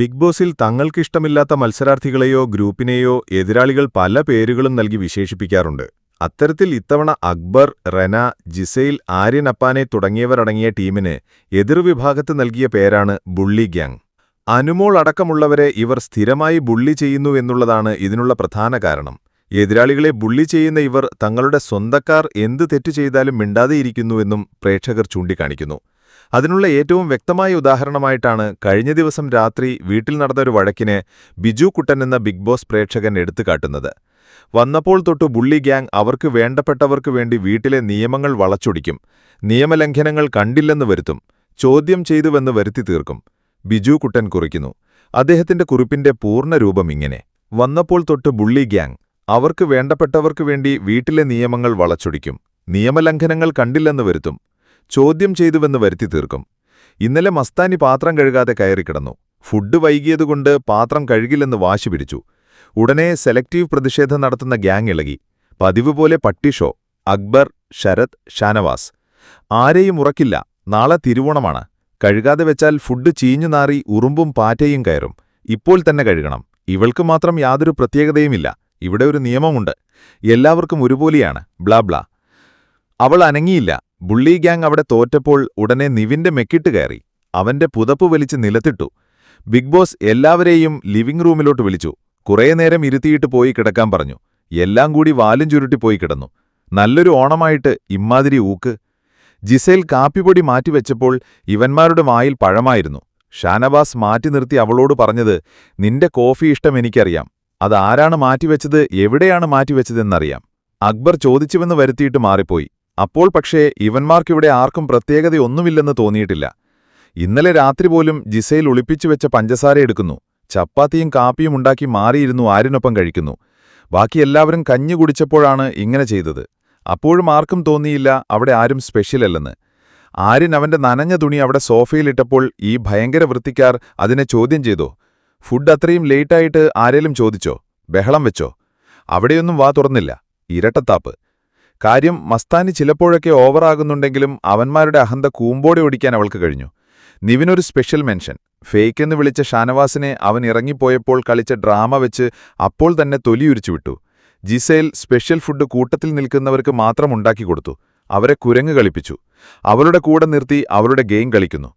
Big ബോസിൽ തങ്ങൾക്കിഷ്ടമില്ലാത്ത മത്സരാർത്ഥികളെയോ ഗ്രൂപ്പിനെയോ എതിരാളികൾ പല പേരുകളും നൽകി വിശേഷിപ്പിക്കാറുണ്ട്. അത്തരത്തിൽ ഇത്തവണ അക്ബർ റെന ജിസൈൽ ആര്യൻ അപ്പാനെ തുടങ്ങിയവരടങ്ങിയ ടീമിന് എതിർവിഭാഗത്ത് നൽകിയ പേരാണ് ബുള്ളി ഗ്യാങ്. അനുമോൾ അടക്കമുള്ളവരെ ഇവർ സ്ഥിരമായി ബുള്ളി ചെയ്യുന്നു എന്നുള്ളതാണ് ഇതിനുള്ള പ്രധാന കാരണം. എതിരാളികളെ ബുള്ളി ചെയ്യുന്ന ഇവർ തങ്ങളുടെ സ്വന്തക്കാർ എന്ത് തെറ്റു ചെയ്താലും മിണ്ടാതെയിരിക്കുന്നുവെന്നും പ്രേക്ഷകർ ചൂണ്ടിക്കാണിക്കുന്നു. അതിനുള്ള ഏറ്റവും വ്യക്തമായ ഉദാഹരണമായിട്ടാണ് കഴിഞ്ഞ ദിവസം രാത്രി വീട്ടിൽ നടന്ന ഒരു വഴക്കിനെ ബിജു കുട്ടൻ എന്ന ബിഗ് ബോസ് പ്രേക്ഷകൻ എടുത്തുകാട്ടുന്നത് വന്നപ്പോൾ തൊട്ട് ബുള്ളി ഗ്യാങ് അവർക്ക് വേണ്ടപ്പെട്ടവർക്ക് വേണ്ടി വീട്ടിലെ നിയമങ്ങൾ വളച്ചൊടിക്കും നിയമലംഘനങ്ങൾ കണ്ടില്ലെന്ന് വരുത്തും ചോദ്യം ചെയ്തുവെന്ന് വരുത്തി തീർക്കും. ബിജു കുട്ടൻ കുറിക്കുന്നു അദ്ദേഹത്തിന്റെ കുറിപ്പിന്റെ പൂർണരൂപം ഇങ്ങനെ. വന്നപ്പോൾ തൊട്ട് ബുള്ളി ഗ്യാങ് അവർക്ക് വേണ്ടപ്പെട്ടവർക്ക് വേണ്ടി വീട്ടിലെ നിയമങ്ങൾ വളച്ചൊടിക്കും നിയമലംഘനങ്ങൾ കണ്ടില്ലെന്ന് വരുത്തും ചോദ്യം ചെയ്തുവെന്ന് വരുത്തി തീർക്കും. ഇന്നലെ മസ്താനി പാത്രം കഴുകാതെ കയറിക്കിടന്നു ഫുഡ് വൈകിയതുകൊണ്ട് പാത്രം കഴുകില്ലെന്ന് വാശി പിടിച്ചു. ഉടനെ സെലക്റ്റീവ് പ്രതിഷേധം നടത്തുന്ന ഗ്യാങ് ഇളകി. പതിവ് പോലെ പട്ടിഷോ അക്ബർ ശരത് ഷാനവാസ്. ആരെയും ഉറക്കില്ല. നാളെ തിരുവോണമാണ്. കഴുകാതെ വെച്ചാൽ ഫുഡ് ചീഞ്ഞു നാറി ഉറുമ്പും പാറ്റയും കയറും. ഇപ്പോൾ തന്നെ കഴുകണം. ഇവൾക്ക് മാത്രം യാതൊരു പ്രത്യേകതയുമില്ല. ഇവിടെ ഒരു നിയമമുണ്ട്. എല്ലാവർക്കും ഒരുപോലെയാണ്. Blah blah. അവൾ അനങ്ങിയില്ല. ബുള്ളി ഗ്യാങ് അവിടെ തോറ്റപ്പോൾ ഉടനെ നിവിന്റെ മെക്കിട്ട് കയറി. അവന്റെ പുതപ്പ് വലിച്ച് നിലത്തിട്ടു. ബിഗ് ബോസ് എല്ലാവരെയും ലിവിംഗ് റൂമിലോട്ട് വിളിച്ചു. കുറേ നേരം ഇരുത്തിയിട്ട് പോയി കിടക്കാൻ പറഞ്ഞു. എല്ലാം കൂടി വാലും ചുരുട്ടി പോയി കിടന്നു. നല്ലൊരു ഓണമായിട്ട് ഇമ്മാതിരി ഊക്ക്. ജിസേൽ കാപ്പിപ്പൊടി മാറ്റിവെച്ചപ്പോൾ ഇവന്മാരുടെ വായിൽ പഴമായിരുന്നു. ഷാനവാസ് മാറ്റി നിർത്തി അവളോട് പറഞ്ഞത് നിന്റെ കോഫി ഇഷ്ടം എനിക്കറിയാം. അതാരാണ് മാറ്റിവെച്ചത് എവിടെയാണ് മാറ്റിവെച്ചതെന്നറിയാം അക്ബർ ചോദിച്ചുവെന്ന് വരുത്തിയിട്ട് മാറിപ്പോയി. അപ്പോൾ പക്ഷേ ഇവന്മാർക്കിവിടെ ആർക്കും പ്രത്യേകതയൊന്നുമില്ലെന്ന് തോന്നിയിട്ടില്ല. ഇന്നലെ രാത്രി പോലും ജിസയിൽ ഒളിപ്പിച്ചു വെച്ച പഞ്ചസാര എടുക്കുന്നു. ചപ്പാത്തിയും കാപ്പിയും ഉണ്ടാക്കി മാറിയിരുന്നു ആരിനൊപ്പം കഴിക്കുന്നു. ബാക്കി എല്ലാവരും കഞ്ഞു കുടിച്ചപ്പോഴാണ് ഇങ്ങനെ ചെയ്തത്. അപ്പോഴും ആർക്കും തോന്നിയില്ല അവിടെ ആരും സ്പെഷ്യലല്ലെന്ന് ആര്യൻ അവന്റെ നനഞ്ഞ തുണി അവിടെ സോഫയിലിട്ടപ്പോൾ ഈ ഭയങ്കര വൃത്തിക്കാർ അതിനെ ചോദ്യം ചെയ്തോ? ഫുഡ് അത്രയും ലേറ്റായിട്ട് ആരേലും ചോദിച്ചോ? ബഹളം വെച്ചോ? അവിടെയൊന്നും വാ തുറന്നില്ല. ഇരട്ടത്താപ്പ്. കാര്യം മസ്താനി ചിലപ്പോഴൊക്കെ ഓവറാകുന്നുണ്ടെങ്കിലും അവന്മാരുടെ അഹന്ത കൂമ്പോടെ ഓടിക്കാൻ അവൾക്ക് കഴിഞ്ഞു. നിവിനൊരു സ്പെഷ്യൽ മെൻഷൻ ഫേക്കെന്ന് വിളിച്ച ഷാനവാസിനെ അവൻ ഇറങ്ങിപ്പോയപ്പോൾ കളിച്ച ഡ്രാമ വെച്ച് അപ്പോൾ തന്നെ തൊലിയുരിച്ചു വിട്ടു. ജിസേൽ സ്പെഷ്യൽ ഫുഡ് കൂട്ടത്തിൽ നിൽക്കുന്നവർക്ക് മാത്രം ഉണ്ടാക്കി കൊടുത്തു. അവരെ കുരങ്ങ് കളിപ്പിച്ചു. അവളുടെ കൂടെ നിർത്തി അവരുടെ ഗെയിം കളിക്കുന്നു.